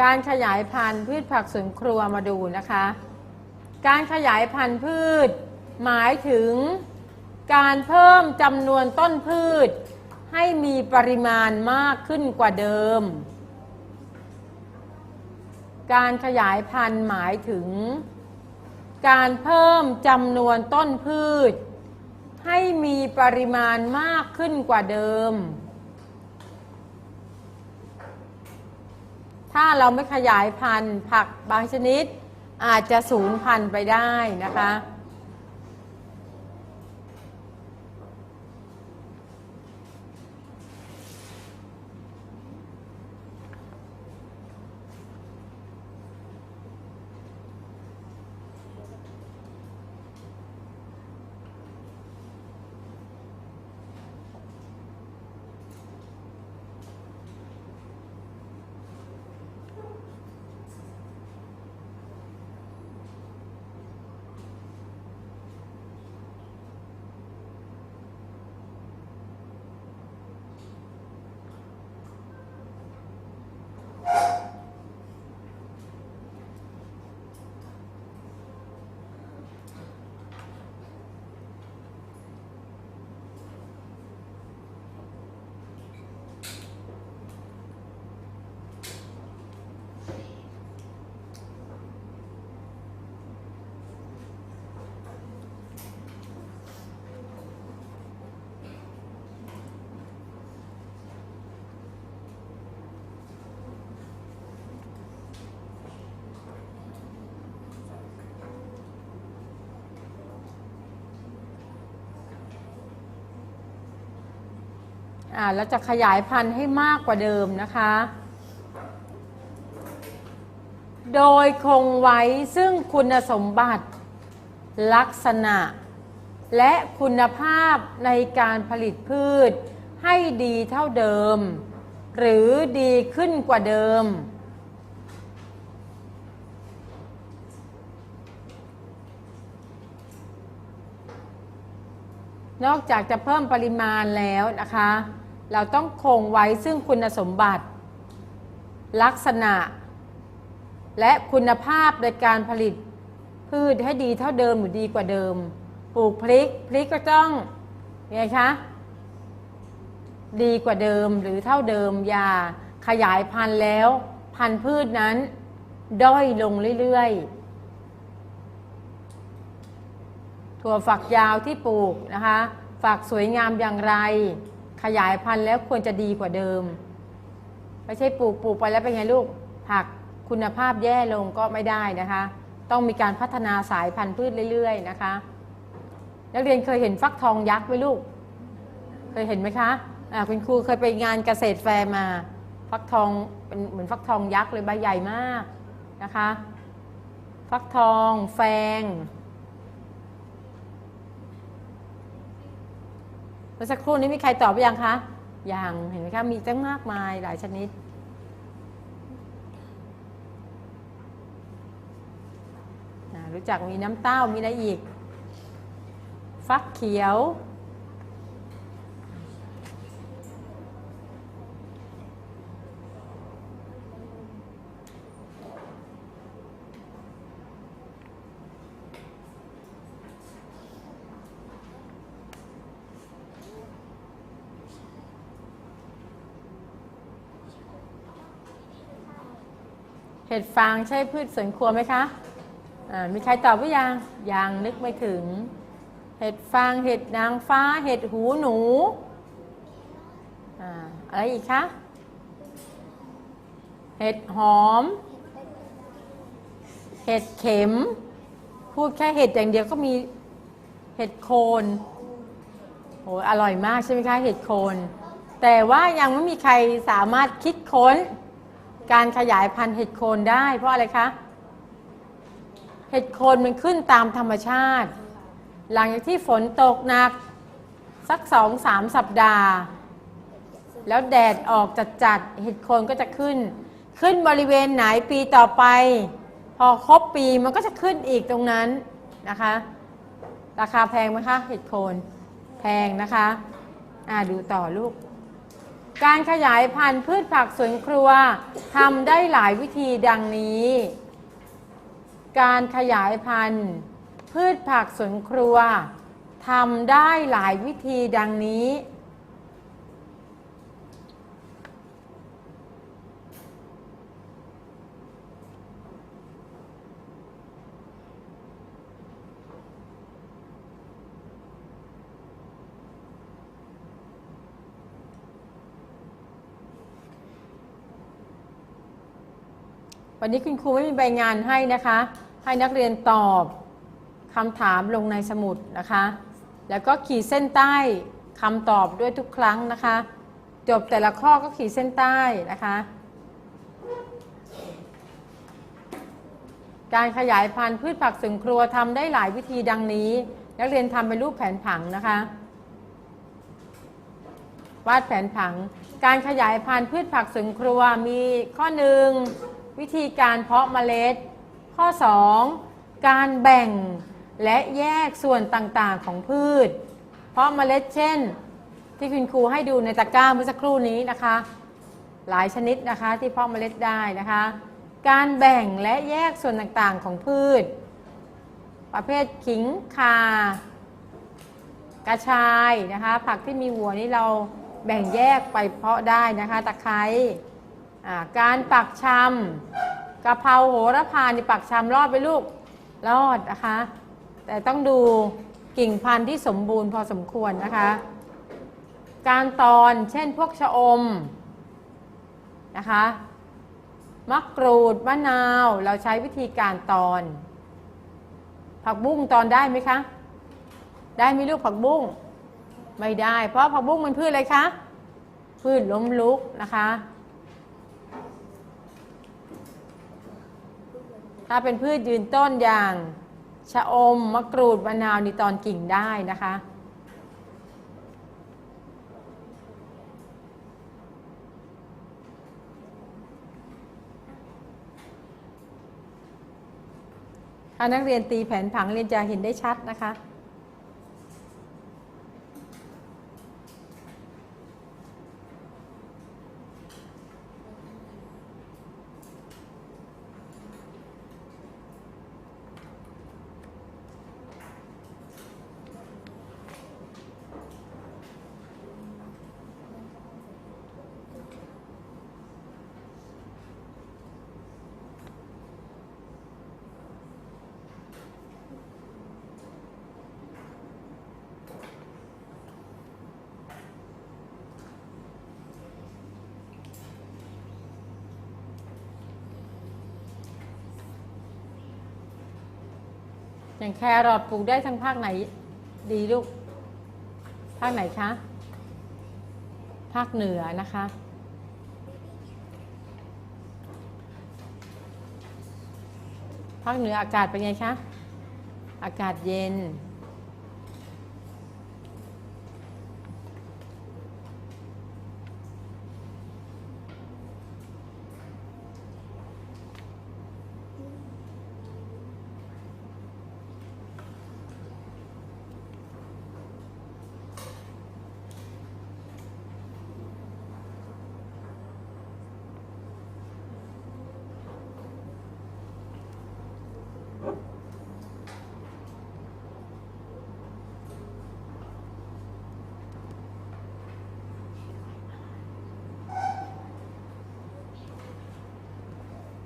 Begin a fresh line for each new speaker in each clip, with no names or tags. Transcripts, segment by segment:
การขยายพันธุ์พืชผักสวนครัวมาดูนะคะ การขยายพันธุ์พืช หมายถึง การเพิ่มจำนวนต้นพืช ให้มีปริมาณมากขึ้นกว่าเดิม การขยายพันธุ์หมายถึง การเพิ่มจำนวนต้นพืช ให้มีปริมาณมากขึ้นกว่าเดิม ถ้าเราไม่ขยายพันธุ์ผักบางชนิดอาจจะสูญพันธุ์ไปได้นะคะ อ่าเราจะขยายพันธุ์ให้มากกว่าเดิมนะคะ โดยคงไว้ซึ่งคุณสมบัติ ลักษณะ และคุณภาพในการผลิตพืชให้ดีเท่าเดิม หรือดีขึ้นกว่าเดิม นอกจากจะเพิ่มปริมาณแล้วนะคะ เราต้องคงไว้ซึ่งคุณสมบัติ ลักษณะ และคุณภาพในการผลิตพืชให้ดีเท่าเดิมหรือดีกว่าเดิม ปลูกพริกพริกก็ต้องไงคะดีกว่าเดิมหรือเท่าเดิมอย่าขยายพันธุ์แล้ว พันธุ์พืชนั้น ด้อยลงเรื่อยๆ ถั่วฝักยาวที่ปลูกนะคะ ฝักสวยงามอย่างไร ขยายพันธุ์แล้วควรจะดีกว่าเดิม ไม่ใช่ปลูกปลูกไปแล้วเป็นไงลูก ผักคุณภาพแย่ลงก็ไม่ได้นะคะ ต้องมีการพัฒนาสายพันธุ์พืชเรื่อย ๆ นะคะ นักเรียนเคยเห็นฟักทองยักษ์ไหมลูก เคยเห็นไหมคะอ่าคุณครูเคยไปงานเกษตรแฟร์มา ฟักทองเป็นเหมือนฟักทองยักษ์เลยใบใหญ่มากนะคะ ฟักทองแฟง มื่อสักครู่นี้มีใครตอบไปยังคะยังเห็นไหมคะมีตั้งมากมายหลายชนิด รู้จักมีน้ำเต้ามีอะไรอีก ฟักเขียว ห็ดฟางใช่พืชสวนครัวไหมคะมีใครตอบหรือยัง ยังนึกไม่ถึง เห็ดฟาง เห็ดนางฟ้า เห็ดหูหนูอ่าอะไรอีกคะ เห็ดหอม เห็ดเข็ม พูดแค่เห็ดอย่างเดียวก็มีเห็ดโคนโหอร่อยมากใช่ไหมคะ เห็ดโคน แต่ว่ายังไม่มีใครสามารถคิดค้น การขยายพันธุ์เห็ดโคนได้ เพราะอะไรคะ เห็ดโคนมันขึ้นตามธรรมชาติ หลังจากที่ฝนตกหนัก สักสองสามสัปดาห์ แล้วแดดออกจัดๆเห็ดโคนก็จะขึ้น ขึ้นบริเวณไหนปีต่อไป พอครบปีมันก็จะขึ้นอีกตรงนั้นนะคะ ราคาแพงไหมคะเห็ดโคนแพงนะคะ อ่าดูต่อลูก การขยายพันธุ์พืชผักสวนครัวทำได้หลายวิธีดังนี้ การขยายพันธุ์ พืชผักสวนครัวทำได้หลายวิธีดังนี้ วันนี้คุณครูไม่มีใบงานให้นะคะ ให้นักเรียนตอบคำถามลงในสมุดนะคะ แล้วก็ขีดเส้นใต้คำตอบด้วยทุกครั้งนะคะ จบแต่ละข้อก็ขีดเส้นใต้นะคะ การขยายพันธุ์พืชผักสวนครัวทำได้หลายวิธีดังนี้ นักเรียนทำเป็นรูปแผนผังนะคะวาดแผนผัง การขยายพันธุ์พืชผักสวนครัวมีข้อหนึ่ง วิธีการเพาะเมล็ด ข้อ 2 การแบ่งและแยกส่วนต่างๆของพืช เพาะเมล็ดเช่น ที่คุณครูให้ดูในตะกร้าเมื่อสักครู่นี้นะคะ หลายชนิดนะคะที่เพาะเมล็ดได้นะคะ การแบ่งและแยกส่วนต่างๆของพืช ประเภทขิงคา กระชายนะคะ ผักที่มีหัวนี่เราแบ่งแยกไปเพาะได้นะคะ ตะไคร้ การปักชำกะเพราโหระพานี่ปักชำรอดไปลูกรอดนะคะ แต่ต้องดูกิ่งพันธุ์ที่สมบูรณ์พอสมควรนะคะ การตอนเช่นพวกชะอมนะคะมะกรูดมะนาวเราใช้วิธีการตอน ผักบุ้งตอนได้ไหมคะ ได้ไหมลูกผักบุ้งไม่ได้ เพราะผักบุ้งมันพืชอะไรคะ พืชล้มลุกนะคะ ถ้าเป็นพืชยืนต้นอย่างชะอมมะกรูดมะนาวนี่ตอนกิ่งได้นะคะ ถ้านักเรียนตีแผนผังเรียนจะเห็นได้ชัดนะคะ อย่างแครอทปลูกได้ทั้งภาคไหนดีลูก ภาคไหนคะ ภาคเหนือนะคะ ภาคเหนืออากาศเป็นไงคะ อากาศเย็น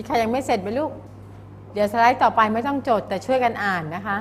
มีใครยังไม่เสร็จไหมลูก เดี๋ยวสไลด์ต่อไปไม่ต้องจดแต่ช่วยกันอ่านนะคะ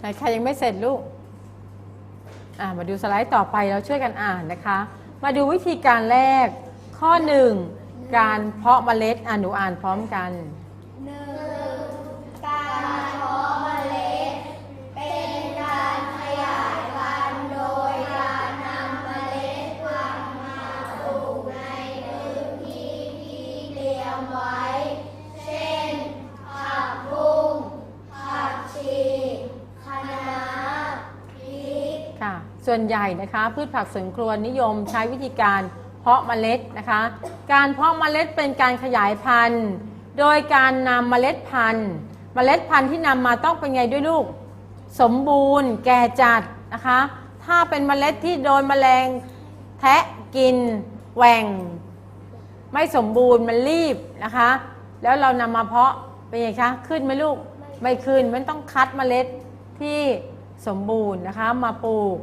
ไหนใครยังไม่เสร็จลูกมาดูสไลด์ต่อไปเราช่วยกันอ่านนะคะ มาดูวิธีการแรก ข้อ 1 การเพาะเมล็ดอ่าน
หนูอ่านพร้อมกัน
1 ส่วนใหญ่นะคะพืชผักสวนครัวนิยมใช้วิธีการเพาะเมล็ดนะคะ การเพาะเมล็ดเป็นการขยายพันธุ์ โดยการนำเมล็ดพันธุ์ เมล็ดพันธุ์ที่นำมาต้องเป็นไงด้วยลูก สมบูรณ์ แก่จัดนะคะ ถ้าเป็นเมล็ดที่โดนแมลงแทะกินแหว่ง ไม่สมบูรณ์มันรีบนะคะ แล้วเรานำมาเพาะเป็นไงคะขึ้นไหมลูกไม่ขึ้นมันต้องคัดเมล็ดที่สมบูรณ์นะคะมาปลูก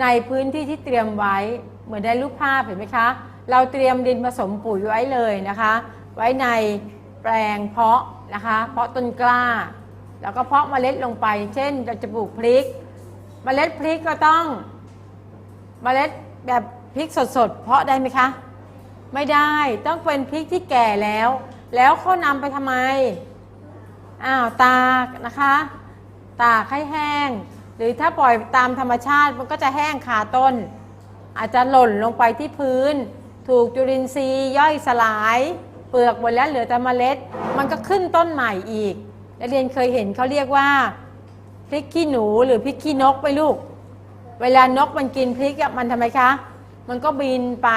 ในพื้นที่ที่เตรียมไว้เหมือนได้รูปภาพเห็นไหมคะ เราเตรียมดินผสมปุ๋ยไว้เลยนะคะ ไว้ในแปลงเพาะนะคะ เพาะต้นกล้า แล้วก็เพาะเมล็ดลงไป เช่นเราจะปลูกพริก เมล็ดพริกก็ต้อง เมล็ดแบบพริกสดๆ เพาะได้ไหมคะ ไม่ได้ต้องเป็นพริกที่แก่แล้ว แล้วเขานำไปทำไมอ้าวตากนะคะ ตากให้แห้ง หรือถ้าปล่อยตามธรรมชาติมันก็จะแห้งคาต้น อาจจะหล่นลงไปที่พื้น ถูกจุลินทรีย์ย่อยสลาย เปลือกหมดแล้วเหลือแต่เมล็ด มันก็ขึ้นต้นใหม่อีกนักเรียนเคยเห็นเขาเรียกว่าพริกขี้หนูหรือพริกขี้นกไปลูก เวลานกมันกินพริกมันทำไมคะ มันก็บินไป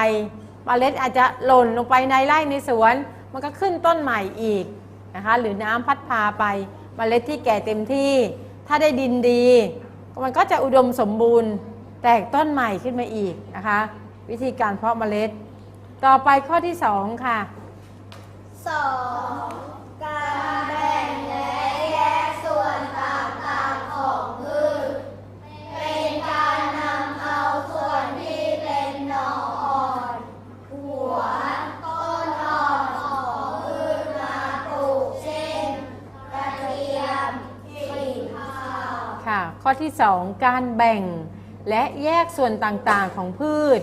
เมล็ดอาจจะหล่นลงไปในไร่ในสวน มันก็ขึ้นต้นใหม่อีกนะคะ หรือน้ำพัดพาไปเมล็ดที่แก่เต็มที่ ถ้าได้ดินดี มันก็จะอุดมสมบูรณ์แตกต้นใหม่ขึ้นมาอีกนะคะ วิธีการเพาะเมล็ด ต่อไปข้อที่สองค่ะ
สองการ ข้อที่
2 การแบ่งและแยกส่วนต่างๆของพืช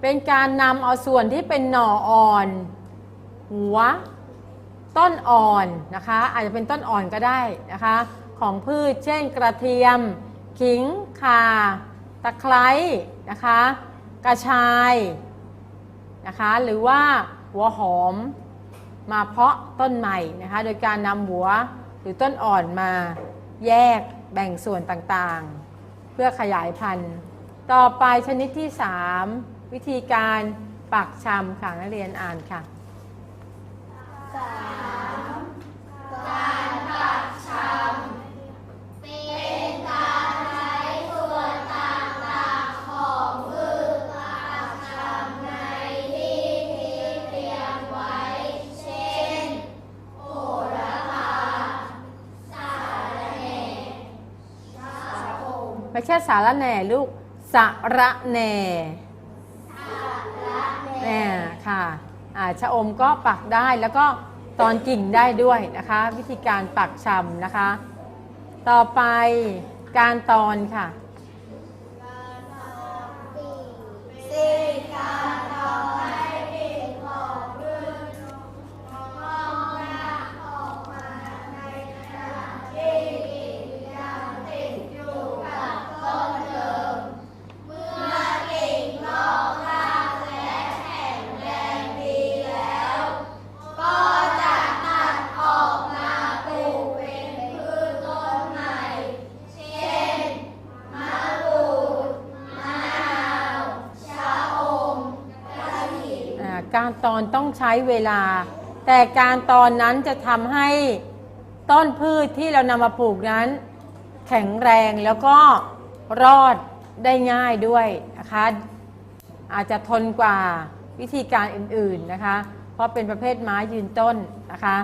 เป็นการนำเอาส่วนที่เป็นหน่ออ่อน หัว ต้นอ่อนนะคะ อาจจะเป็นต้นอ่อนก็ได้นะคะ ของพืช เช่น กระเทียม ขิงข่า ตะไคร้นะคะ กระชายนะคะ หรือว่าหัวหอมมาเพาะต้นใหม่นะคะ โดยการนำหัวหรือต้นอ่อนมาแยก แบ่งส่วนต่างๆ เพื่อขยายพันธุ์ ต่อไปชนิดที่ 3 วิธีการปักชำค่ะนักเรียนอ่านค่ะ
มไม่
ใช่สาระแหน่ลูกสาระแหน่
สาระแหน่
แหน่ค่ะอ่าชะอมก็ปักได้แล้วก็ตอนกิ่งได้ด้วยนะคะ วิธีการปักชำนะคะ ต่อไปการตอนค่ะ การตอนต้องใช้เวลา แต่การตอนนั้นจะทำให้ต้นพืชที่เรานำมาปลูกนั้น แข็งแรงแล้วก็รอดได้ง่ายด้วยนะคะ อาจจะทนกว่าวิธีการอื่นๆนะคะ เพราะเป็นประเภทไม้ยืนต้นนะคะ